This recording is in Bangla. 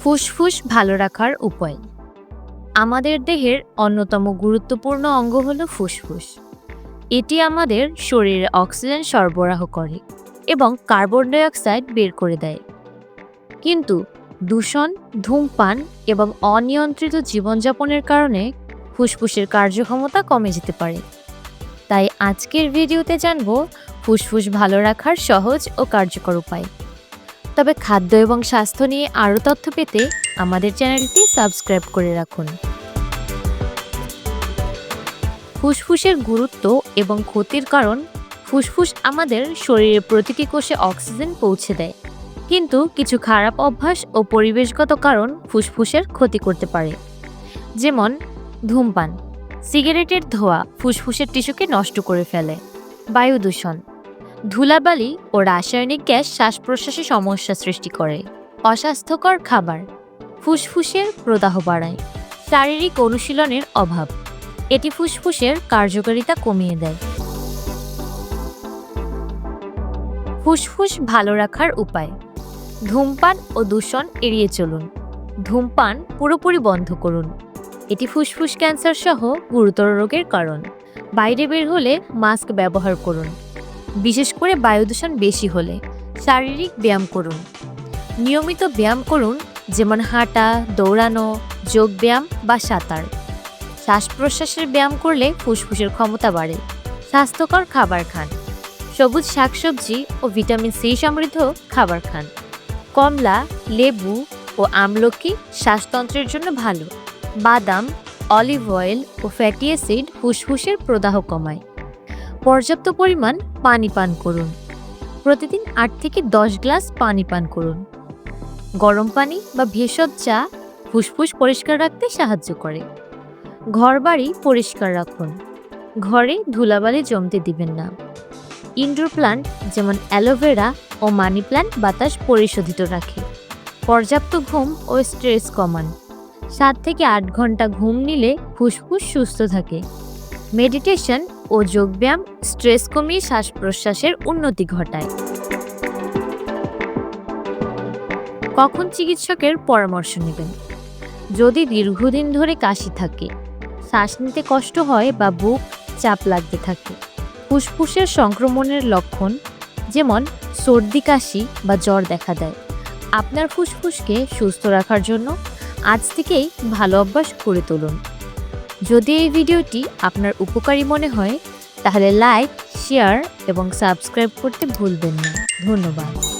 ফুসফুস ভালো রাখার উপায়। আমাদের দেহের অন্যতম গুরুত্বপূর্ণ অঙ্গ হলো ফুসফুস। এটি আমাদের শরীরে অক্সিজেন সরবরাহ করে এবং কার্বন ডাইঅক্সাইড বের করে দেয়। কিন্তু দূষণ, ধূমপান এবং অনিয়ন্ত্রিত জীবনযাপনের কারণে ফুসফুসের কার্যক্ষমতা কমে যেতে পারে। তাই আজকের ভিডিওতে জানব ফুসফুস ভালো রাখার সহজ ও কার্যকর উপায়। তবে খাদ্য এবং স্বাস্থ্য নিয়ে আরও তথ্য পেতে আমাদের চ্যানেলটি সাবস্ক্রাইব করে রাখুন। ফুসফুসের গুরুত্ব এবং ক্ষতির কারণ, ফুসফুস আমাদের শরীরের প্রতিটি কোষে অক্সিজেন পৌঁছে দেয়। কিন্তু কিছু খারাপ অভ্যাস ও পরিবেশগত কারণ ফুসফুসের ক্ষতি করতে পারে। যেমন ধূমপান, সিগারেটের ধোঁয়া ফুসফুসের টিস্যুকে নষ্ট করে ফেলে। বায়ু দূষণ ধুলাবালি ও রাসায়নিক গ্যাস শ্বাস প্রশ্বাসে সমস্যা সৃষ্টি করে। অস্বাস্থ্যকর খাবার, ফুসফুসের প্রদাহ বাড়ায়, শারীরিক অনুশীলনের অভাব। এটি ফুসফুসের কার্যকারিতা কমিয়ে দেয়। ফুসফুস ভালো রাখার উপায়, ধূমপান ও দূষণ এড়িয়ে চলুন। ধূমপান পুরোপুরি বন্ধ করুন। এটি ফুসফুস ক্যান্সার সহ গুরুতর রোগের কারণ। বাইরে বের হলে মাস্ক ব্যবহার করুন। বিশেষ করে বায়ুদূষণ বেশি হলে শারীরিক ব্যায়াম করুন। নিয়মিত ব্যায়াম করুন, যেমন হাঁটা, দৌড়ানো যোগব্যায়াম বা সাঁতার। শ্বাস প্রশ্বাসের ব্যায়াম করলে ফুসফুসের ক্ষমতা বাড়ে। স্বাস্থ্যকর খাবার খান। সবুজ শাকসবজি ও ভিটামিন সি সমৃদ্ধ খাবার খান। কমলা, লেবু ও আমলকি শ্বাসতন্ত্রের জন্য ভালো। বাদাম, অলিভ অয়েল ও ফ্যাটি অ্যাসিড ফুসফুসের প্রদাহ কমায়। পর্যাপ্ত পরিমাণ পানি পান করুন। প্রতিদিন আট থেকে দশ গ্লাস পানি পান করুন। গরম পানি বা ভেষজ চা ফুসফুস পরিষ্কার রাখতে সাহায্য করে। ঘরবাড়ি পরিষ্কার রাখুন। ঘরে ধুলাবালি জমতে দিবেন না। ইনডোর প্লান্ট যেমন অ্যালোভেরা ও মানি প্ল্যান্ট বাতাস পরিশোধিত রাখে। পর্যাপ্ত ঘুম ও স্ট্রেস কমান। সাত থেকে আট ঘণ্টা ঘুম নিলে ফুসফুস সুস্থ থাকে। মেডিটেশন ও যোগব্যায়াম স্ট্রেস কমিয়ে শ্বাস প্রশ্বাসের উন্নতি ঘটায়। কখন চিকিৎসকের পরামর্শ নেবেন? যদি দীর্ঘদিন ধরে কাশি থাকে, শ্বাস নিতে কষ্ট হয় বা বুক চাপ লাগতে থাকে, ফুসফুসের সংক্রমণের লক্ষণ যেমন সর্দি কাশি বা জ্বর দেখা দেয়, আপনার ফুসফুসকে সুস্থ রাখার জন্য আজ থেকেই ভালো অভ্যাস করে তুলুন। যদি এই ভিডিওটি আপনার উপকারী মনে হয়, তাহলে লাইক শেয়ার এবং সাবস্ক্রাইব করতে ভুলবেন না। ধন্যবাদ।